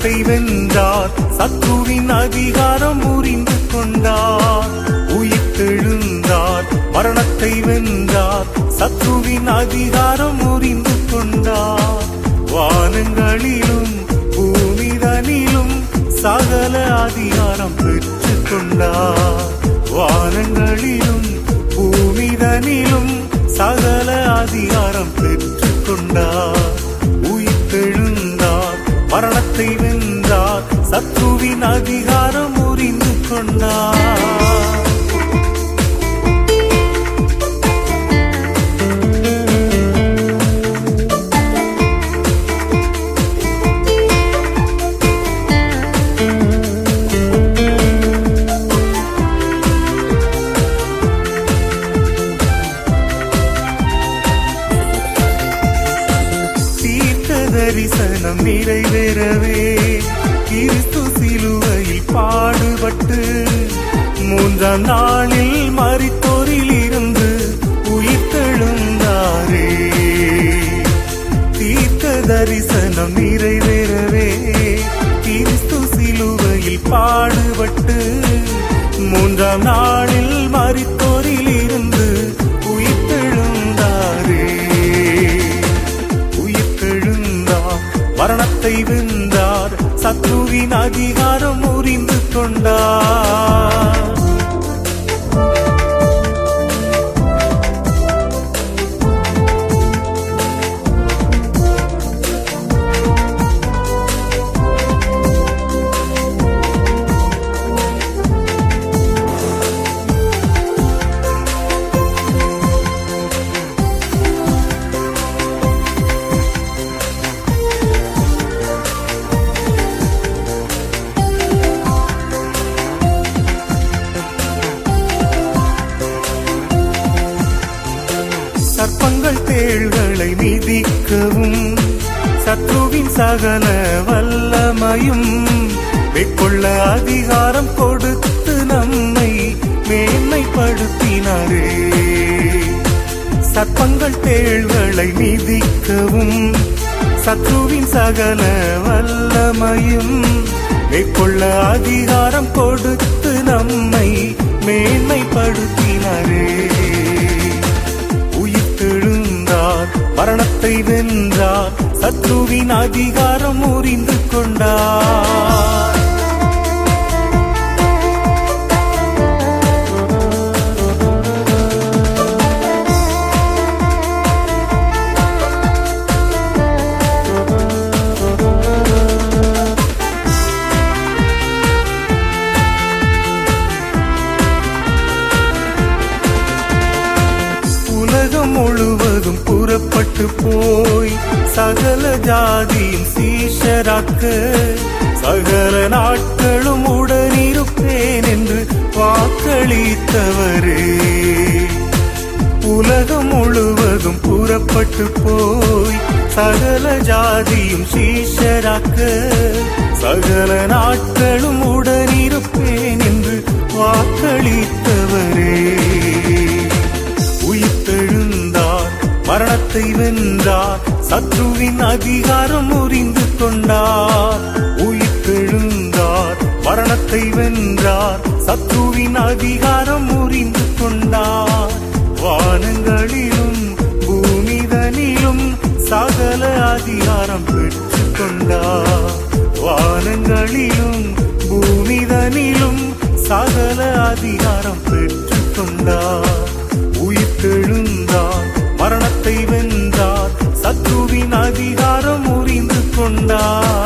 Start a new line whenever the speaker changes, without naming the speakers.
உலகத்தை வென்றார். சத்ருவின் அதிகாரம் புரிந்து கொண்டார். உயிர்த்தெழுந்தார். மரணத்தை வென்றார். சத்ருவின் அதிகாரம் புரிந்து கொண்டார். வானங்களிலும் பூமிதனிலும் சகல அதிகாரம் பெற்று கொண்டார். வானங்களிலும் பூமிதனிலும் சகல அதிகாரம் பெற்று கொண்டார். மரணத்தை வென்றார். சத்ருவின் அதிகாரம் முறிந்து கொண்டார். தரிசனம் நிறைவேறவே. கிறிஸ்து சிலுவையில் பாடுபட்டு மூன்றாம் நாளில் மறித்தோரில் இருந்து உயிர்த்தெழுந்தாரே. தீர்த்த தரிசனம் நிறைவேறவே. கிறிஸ்து சிலுவையில் பாடுபட்டு மூன்றாம் நாளில் மறித்தோரில் இருந்து முறிந்து சர்ப்பங்கள் மிதிக்கவும் சத்ருவின் சகல வல்லமையும் மேற்கொள்ள அதிகாரம் கொடுத்து நம்மை மேன்மைப்படுத்தினாரே. சர்ப்பங்கள் தேள்களை மிதிக்கவும் சத்ருவின் சகல வல்லமையும் மேற்கொள்ள அதிகாரம் கொடுத்து நம்மை மேன்மைப்படுத்தினாரே. வென்றார் சத்ருவின் அதிகாரம் முறிந்து கொண்டார் முழுவதும் புறப்பட்டு போய் சகல ஜாதியின் சீஷராக்க சகல நாட்களும் உடனிருப்பேன் என்று வாக்களித்தவரே. உலகம் முழுவதும் புறப்பட்டு போய் சகல ஜாதியும் சீஷராக்க சகல நாட்களும் உடன் மரணத்தை வென்றார். சத்ருவின் அதிகாரம் முறிந்து கொண்டார். உயிர்த்தெழுந்தார் மரணத்தை வென்றார். சத்ருவின் அதிகாரம் முறிந்து கொண்டார். வானங்களிலும் பூமிதனிலும் சகல அதிகாரம் பெற்று கொண்டார். வானங்களிலும் பூமிதனிலும் சகல அதிகாரம் பெற்று மரணத்தை வென்றார். சத்ருவின் அதிகாரம் முறிந்து கொண்டார்.